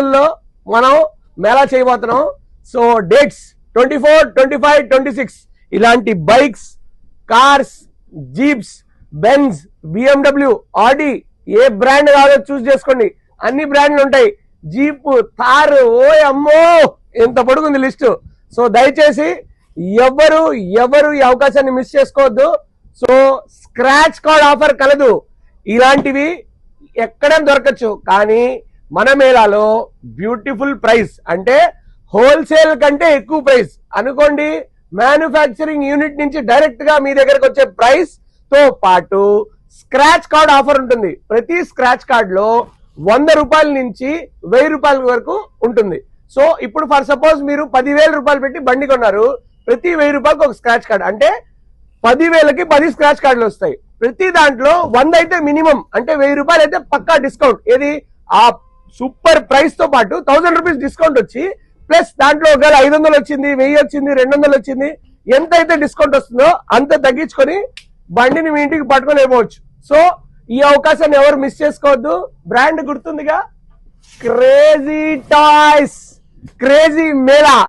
ఆస్తుల్లో మనం మేళా చేయబోతున్నాం. So dates twenty four twenty five twenty six. ఇలాంటి bikes cars jeeps Benz BMW Audi ఏ brand కావాలో choose చేసుకోండి. అన్ని బ్రాండ్లు ఉంటాయి. జీప్ థార్ ఓ అమ్మో! ఎంత పడుకుంది లిస్టు. సో దయచేసి ఎవరు ఎవరు ఈ అవకాశాన్ని మిస్ చేసుకోవద్దు. సో స్క్రాచ్ కార్డ్ ఆఫర్ కలదు. ఇలాంటివి ఎక్కడ దొరకచ్చు. కానీ మన మేళాలో బ్యూటిఫుల్ ప్రైస్ అంటే హోల్సేల్ కంటే ఎక్కువ ప్రైస్. అనుకోండి మ్యానుఫ్యాక్చరింగ్ యూనిట్ నుంచి డైరెక్ట్గా మీ దగ్గరకు వచ్చే ప్రైస్తో పాటు స్క్రాచ్ కార్డ్ ఆఫర్ ఉంటుంది. ప్రతి స్క్రాచ్ కార్డ్లో వంద రూపాయల నుంచి వెయ్యి రూపాయల వరకు ఉంటుంది. సో ఇప్పుడు ఫర్ సపోజ్ మీరు పదివేల రూపాయలు పెట్టి బండి కొన్నారు. ప్రతి వెయ్యి రూపాయలకు ఒక స్క్రాచ్ కార్డ్. అంటే పదివేలకి పది స్క్రాచ్ కార్డులు వస్తాయి. ప్రతి దాంట్లో వంద అయితే మినిమం. అంటే వెయ్యి రూపాయలు అయితే పక్కా డిస్కౌంట్. ఏది? ఆ సూపర్ ప్రైస్తో పాటు థౌసండ్ రూపీస్ డిస్కౌంట్ వచ్చి ప్లస్ దాంట్లో ఒకవేళ ఐదు వందలు వచ్చింది వెయ్యి వచ్చింది రెండు వందలు వచ్చింది ఎంత అయితే డిస్కౌంట్ వస్తుందో అంత తగ్గించుకొని బండిని మీ ఇంటికి పట్టుకొని వెళ్ళిపోవచ్చు సో ఈ అవకాశాన్ని ఎవరు మిస్ చేసుకోవద్దు. Brand గుర్తుందిగా? Crazy toys. Crazy Mela.